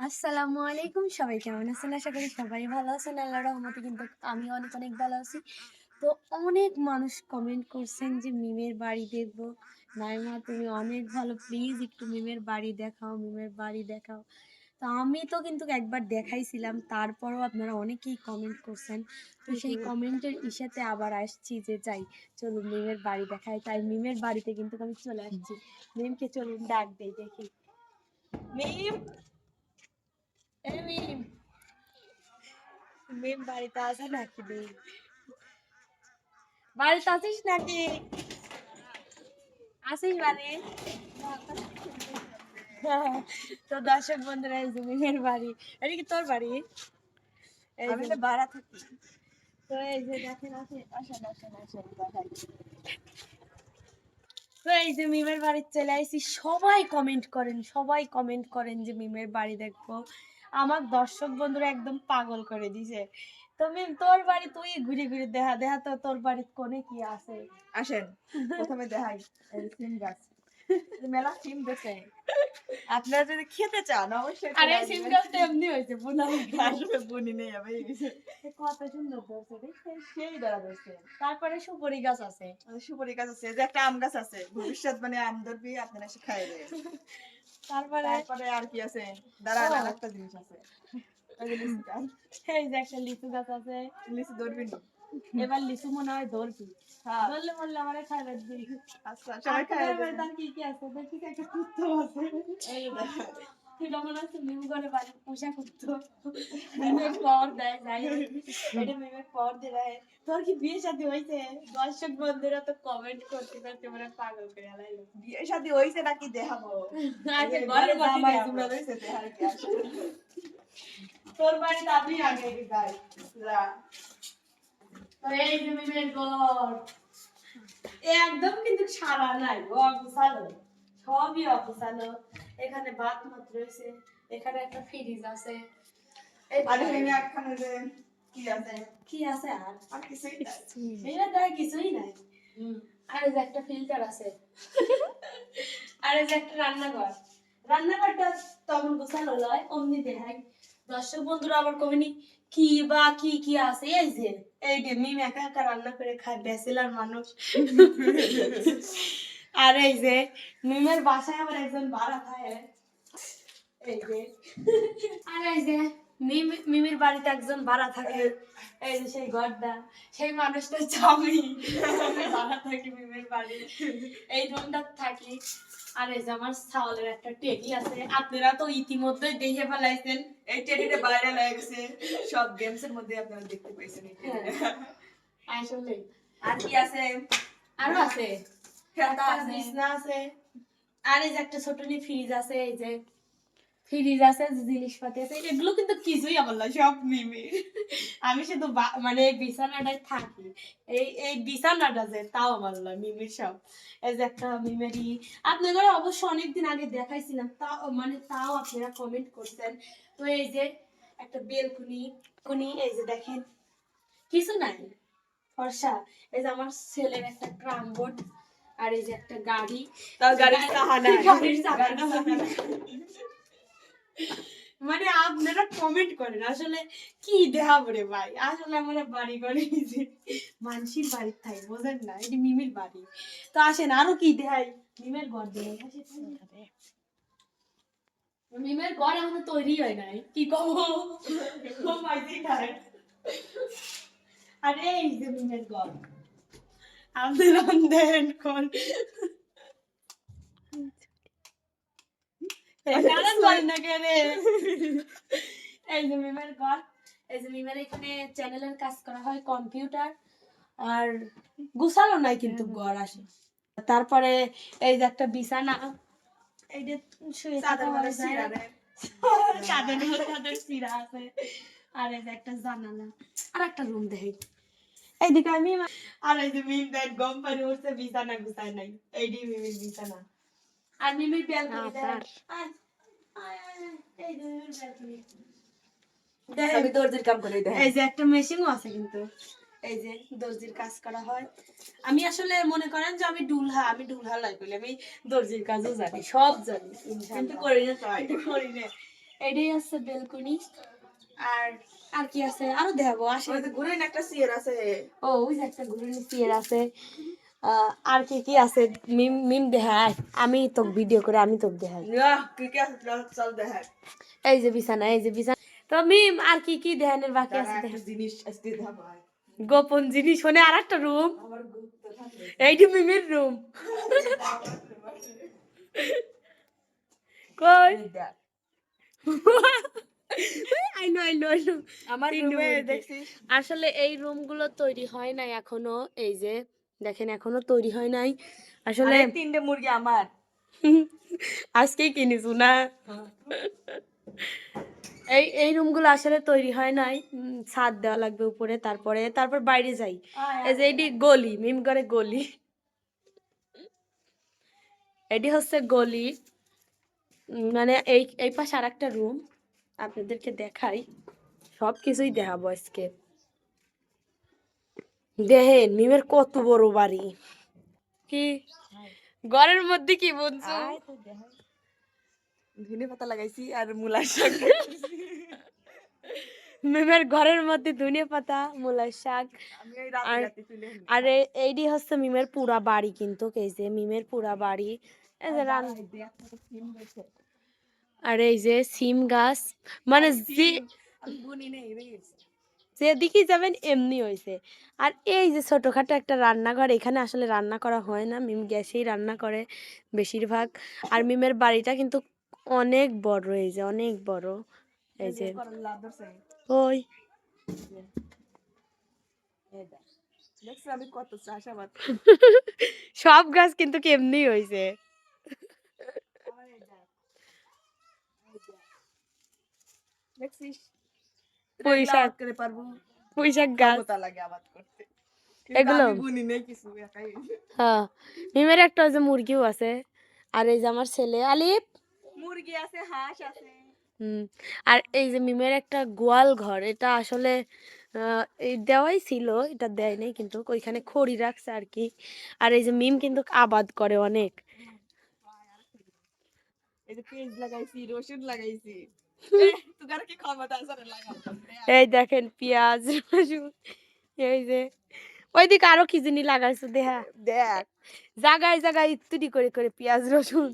আসসালামু আলাইকুম। সবাই কেমন আছেন? আশা করি সবাই ভালো আছেন। আল্লাহ রহমতে কিন্তু আমি অনেক অনেক ভালো আছি। তো অনেক মানুষ কমেন্ট করছেন যে মিমের বাড়ি দেখব। নাইমা তুমি অনেক ভালো। প্লিজ একটু মিমের বাড়ি দেখাও মিমের বাড়ি দেখাও। তো আমি তো কিন্তু একবার দেখাইছিলাম তারপরও আপনারা অনেকেই কমেন্ট করছেন। তো সেই কমেন্টের ইসাতে আবার আসছি যে যাই চলুন মিমের বাড়ি দেখাই। তাই মিমের বাড়িতে কিন্তু আমি চলে আসছি। মিমকে চলুন ডাক দেই দেখি। মিম! মিম মিম বাড়িতে আছে নাকি মিম বাড়িতে আছিস নাকি? আসিস বাড়ি তো দর্শক বন্ধুরা এই যে মিমের বাড়ি। এটা কি তোর বাড়ি? আমি তো ভাড়া থাকি। তো এই যে দেখেন আসেন আসেন আসেন আসেন তো এই যে মিমের বাড়ি চলে আইছি। সবাই কমেন্ট করেন সবাই কমেন্ট করেন যে মিমের বাড়ি দেখব। আমার দর্শক বন্ধুরা একদম পাগল করে দিছে। তুমি তোর বাড়ি তুই ঘুরে ঘুরে দেখা দেখা তো তোর বাড়ির কোনে কি আছে? আসেন প্রথমে দেখাই। সিম গাছ। মেলা সিম আপনারা যদি খেতে চান অবশ্যই আরে সিম গাছটা এমনি হয়েছে বোনা আসলে বুনি নেই আমি কত সুন্দর ধরছে? সেই ধরছে। তারপরে সুপরি গাছ আছে। সুপারি গাছ আছে যে একটা আম গাছ আছে। ভবিষ্যৎ মানে আম ধরবি আপনারা এসে খাই তারপরে তারপরে আর কি আছে? দাঁড়ান আর একটা জিনিস আছে। এই যে একটা লিচু গাছ আছে। লিচু ধরবি না। এবার লিচু মনে হয় ধরবি। হ্যাঁ। ধরলে মরলে আমার খাবার দিই আচ্ছা সবাই তার কি কি আছে? দেখি একটা কুত্তো আছে এই এটা মনে হচ্ছে মিম করে বাড়ি পোষা কুত্তো মিমের পর দেয় যাই এটা মিমের পর দেয় তোর কি বিয়ে শাদী হয়েছে? দর্শক বন্ধুরা তো কমেন্ট করতে করতে মানে পাগল করে আলাইলো বিয়ে শাদী হইছে নাকি দেখাবো আচ্ছা ঘরে জামাই দেখার কি? তোর বাড়িতে আমি আগে যাই, যা। তো এই যে মিমের ঘর এ একদম কিন্তু সারা নাই অগুছালো। সবই অগুছালো। এখানে রয়েছে এখানে একটা ফ্রিজ আছে। আর এখানে একখানে যে কি আছে? কি আছে আর? আর কিছুই নাই। এটা দ্বারা কিছুই নাই। আর এই যে একটা ফিল্টার আছে। আর এই যে একটা রান্নাঘর। রান্নাঘরটা তখন গোছালো লয় অমনি দেখাই। দর্শক বন্ধুরা আবার কমিনি কি বা কি কি আছে? এই যে এই যে মিম একা একা রান্না করে খায়, ব্যাচেলার মানুষ। আর এই যে, মিমের বাসায় আবার একজন ভাড়া খায়। এই যে। আর এই যে মিমের বাড়িতে একজন ভাড়া থাকে। এই যে সেই ঘরটা সেই মানুষটা চাবি ভাড়া থাকি মিমের বাড়ি। এই রুমটা থাকি। আর এই যে আমার ছাওলের একটা টেডি আছে। আপনারা তো ইতিমধ্যে দেখে ফেলাইছেন। এই টেডিটা ভাইরাল হয়ে গেছে। সব গেমস এর মধ্যে আপনারা দেখতে পাইছেন আসলে। আর কি আছে? আরও আছে। খেতা আছে। বিছনা আছে। আর এই যে একটা ছোট নি ফ্রিজ আছে এই যে ফ্রিজ আছে জিনিসপাতি আছে এগুলো কিন্তু কিছুই আমার না সব মিমি। আমি শুধু মানে বিছানাটায় থাকি। এই এই বিছানাটা যে তাও আমার না মিমির সব। এই যে একটা মিমেরি আপনাদের অবশ্য অনেকদিন আগে দেখাইছিলাম তাও মানে তাও আপনারা কমেন্ট করছেন। তো এই যে একটা বেলকুনি কুনি এই যে দেখেন কিছু নাই ফর্সা। এই যে আমার ছেলের একটা ক্রাম বোর্ড আর এই যে একটা গাড়ি। তাও গাড়ির চাকা। গাড়ির নাই। মানে আপনারা কমেন্ট করেন, আসলে কি দেখাবো রে ভাই? আসলে বাড়ি করে যে মানসির বাড়ির থাই বোঝেন না এটি মিমির বাড়ি। তো আসেন, আরও কি দেখাই? মিমের ঘর দেখাই মিমের ঘর এখনও তৈরি হয় নাই, কি কব? আরে এই যে মিমের ঘর। আপনারা দেন, কোন কারণ বলেন না কেন এই যে মিমের ঘর এই যে মিমের এখানে চ্যানেলের কাজ করা হয় কম্পিউটার আর গুছালো নাই কিন্তু ঘর আসে তারপরে এই যে একটা বিছানা এই যে শুয়ে থাকা আছে আর এই যে একটা জানালা আর একটা রুম দেখি এইদিকে আমি আর এই যে মিম দেখ গম পানি উঠছে বিছানা গুছায় নাই এইটি মিমির বিছানা আর মিমির ব্যালকনি আমি দর্জির কাম করি দেখ। এই যে একটা মেশিনও আছে কিন্তু। এই যে দর্জির কাজ করা হয়। আমি আসলে মনে করেন যে আমি ডুলহা আমি ডুলহা লাই করি আমি দর্জির কাজও জানি সব জানি কিন্তু করি না করি না। এটাই আছে বেলকনি আর আর কি আছে? আরও দেখাবো আসে। ওই যে ঘুরে একটা সিয়ার আছে। ও ওই যে একটা ঘুরনি চেয়ার আছে। আর কি কি আছে? মিম মিম দেখায় আমি তো ভিডিও করে আমি তো দেখাই। এই যে বিছানা এই যে বিছানা। তো মিম আর কি কি দেখানোর বাকি আছে একটা জিনিস গোপন জিনিস শোনে আর একটা রুম এইটি মিমের রুম কই? আমার রুমে আসলে এই রুমগুলো তৈরি হয় নাই এখনও এই যে দেখেন এখনও তৈরি হয় নাই। আসলে তিনটে মুরগি আমার। আজকেই কিনেছু না? এই এই রুমগুলো আসলে তৈরি হয় নাই। ছাদ দেওয়া লাগবে উপরে তারপরে তারপর বাইরে যাই। এই যে এটি গলি মিম করে গলি। এটি হচ্ছে গলি। মানে এই এই পাশে আর একটা রুম। আপনাদেরকে দেখাই। সব কিছুই দেখাবো আজকে। দেখেন মিমের কত বড় বাড়ি কি ঘরের মধ্যে কি বলছো। ধনে পাতা লাগাইছি আর মূলার শাক মিমের ঘরের মধ্যে ধনে পাতা মূলার শাক আর- এইটি হচ্ছে মিমের পুরা বাড়ি কিন্তু এই যে মিমের পুরা বাড়ি। আর এই যে সিম গাছ মানে যে। যেদিকেই যাবেন এমনি হয়েছে আর এই যে ছোটখাটো একটা রান্নাঘর এখানে আসলে রান্না করা হয় না। মিম গ্যাসেই রান্না করে বেশিরভাগ। আর মিমের বাড়িটা কিন্তু অনেক বড় এই যে অনেক বড়। এই যে ওই। সব গাছ কিন্তু কেমনি হয়েছে। দেখছিস? পুঁই এগুলা শাক। আবাদ করে পারব পুঁইশাক গাছ লাগে আবাদ করতে। এগুলো? আমি গুনি কিছু একাই হ্যাঁ মিমের একটা যে মুরগিও আছে। আর এই যে আমার ছেলে আলিফ। মুরগি আছে হাঁস আছে। হুম আর এই যে মিমের একটা গোয়াল ঘর এটা আসলে দেওয়াই ছিল এটা দেয় নাই কিন্তু ওইখানে খড়ি রাখছে আর কি। আর এই যে মিম কিন্তু আবাদ করে অনেক। এই যে পেঁয়াজ লাগাইছি রসুন লাগাইছি। এই দেখেন পেঁয়াজ রসুন এই যে। ওইদিকে আরও কি জিনিস লাগাইছো দেহা? দেখ। জাগায় জাগায় ইত্যাদি করে করে পেঁয়াজ রসুন।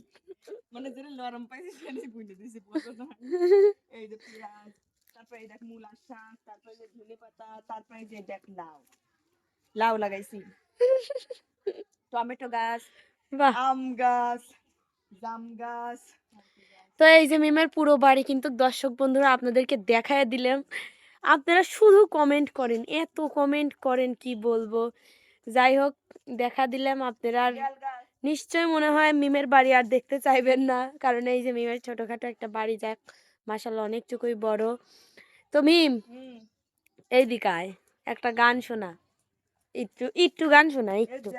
মানে যেটা নরম পাইছি সেটাই বুঝে দিছি এই যে পেঁয়াজ তারপরে এই দেখ মূলা শাক তারপরে যে ধনে পাতা তারপরে যে দেখ লাউ। লাউ লাগাইছি। টমেটো গাছ আম গাছ জাম গাছ তো এই যে মিমের পুরো বাড়ি কিন্তু দর্শক বন্ধুরা আপনাদেরকে দেখায় দিলাম। আপনারা শুধু কমেন্ট করেন এত কমেন্ট করেন কি বলব? যাই হোক দেখা দিলাম আপনারা আর নিশ্চয় মনে হয় মিমের বাড়ি আর দেখতে চাইবেন না কারণ এই যে মিমের ছোটখাটো একটা বাড়ি যাক মাসাল্লাহ অনেকটুকুই বড়। তো মিম এই দিকায় একটা গান শোনা। একটু একটু গান শোনা একটু।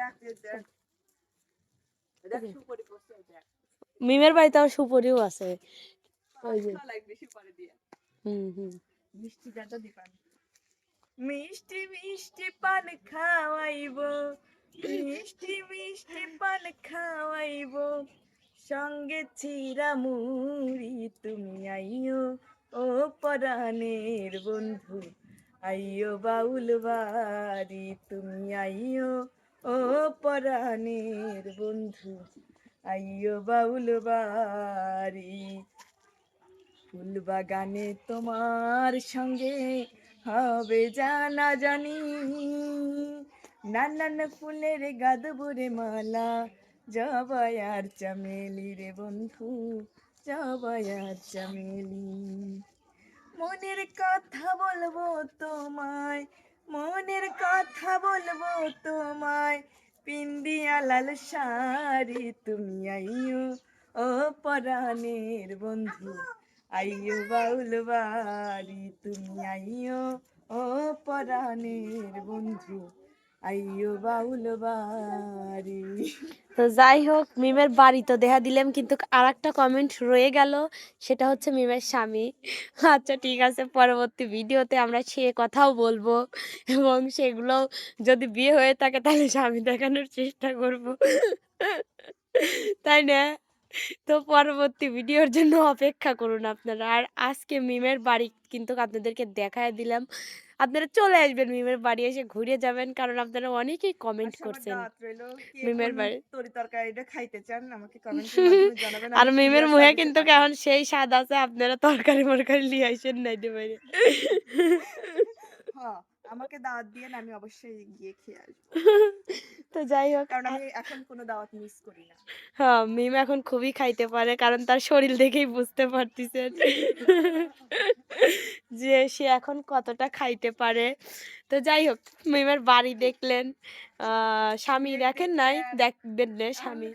মিমের বাড়িতে আমার সুপরিও আছে। ওই যে। হুম হুম। মিষ্টি মিষ্টি মিষ্টি পান খাওয়াইব মিষ্টি মিষ্টি পান খাওয়াইব। সঙ্গে চিরা মুড়ি তুমি আইও ও পরাণের বন্ধু। আইও বাউল বাড়ি তুমি আইও ও পরাণের বন্ধু। আইও বাউল বাড়ি। ফুল বাগানে তোমার সঙ্গে হবে জানা জানি। নানান ফুলের গাদবুরে মালা জবাই আর চামেলি রে বন্ধু জবাই আর চামেলি। মনের কথা বলব তোমায়, মনের কথা বলব তোমায় পিন্দিয়া লাল সারি তুমি আইও ও পরাণের বন্ধু। আইও বাউল বাড়ি, তুমি আইও ও পরাণের বন্ধু। আইও বাউল বাড়ি। তো যাই হোক, মিমের বাড়ি তো দেখা দিলাম, কিন্তু আর একটা কমেন্ট রয়ে গেল, সেটা হচ্ছে মিমের স্বামী। আচ্ছা ঠিক আছে, পরবর্তী ভিডিওতে আমরা সে কথাও বলব, এবং সেগুলো যদি বিয়ে হয়ে থাকে, তাহলে স্বামী দেখানোর চেষ্টা করব। তাই না? তো পরবর্তী ভিডিওর জন্য অপেক্ষা করুন আপনারা। আর আজকে মিমের বাড়ি কিন্তু আপনাদেরকে দেখায় দিলাম। আপনারা চলে আসবেন মিমের বাড়ি এসে ঘুরে যাবেন কারণ আপনারা অনেকেই কমেন্ট করছেন। দাওয়াত রইল। কে মিমের বাড়ি। তরি তরকারিটা খাইতে চান? আমাকে জানাবেন আর মিমের মুহে মুখে কিন্তু কেমন এখন সেই স্বাদ আছে আপনারা তরকারি মরকারি নিয়ে আসেন নাই বাইরে। হ্যাঁ। আমাকে দাওয়াত দিয়ে আমি অবশ্যই গিয়ে খেয়ে আসব। তো যাই হোক কারণ আমি এখন কোনো দাওয়াত মিস করি না। হ্যাঁ মিম এখন খুবই খাইতে পারে কারণ তার শরীর দেখেই বুঝতে পারতেছেন যে সে এখন কতটা খাইতে পারে। তো যাই হোক মিমের বাড়ি দেখলেন। আহ, স্বামী দেখেন নাই? দেখবেন না স্বামী?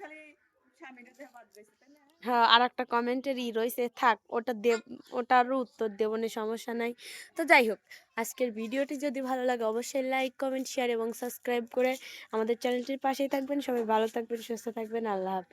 হ্যাঁ আর একটা কমেন্টের ই রয়েছে, থাক, ওটা দেব, ওটারও উত্তর দেবো, না, সমস্যা নাই। তো যাই হোক, আজকের ভিডিওটি যদি ভালো লাগে, অবশ্যই লাইক, কমেন্ট, শেয়ার এবং সাবস্ক্রাইব করে আমাদের চ্যানেলটির পাশেই থাকবেন। সবাই ভালো থাকবেন, সুস্থ থাকবেন, আল্লাহ হাফেজ।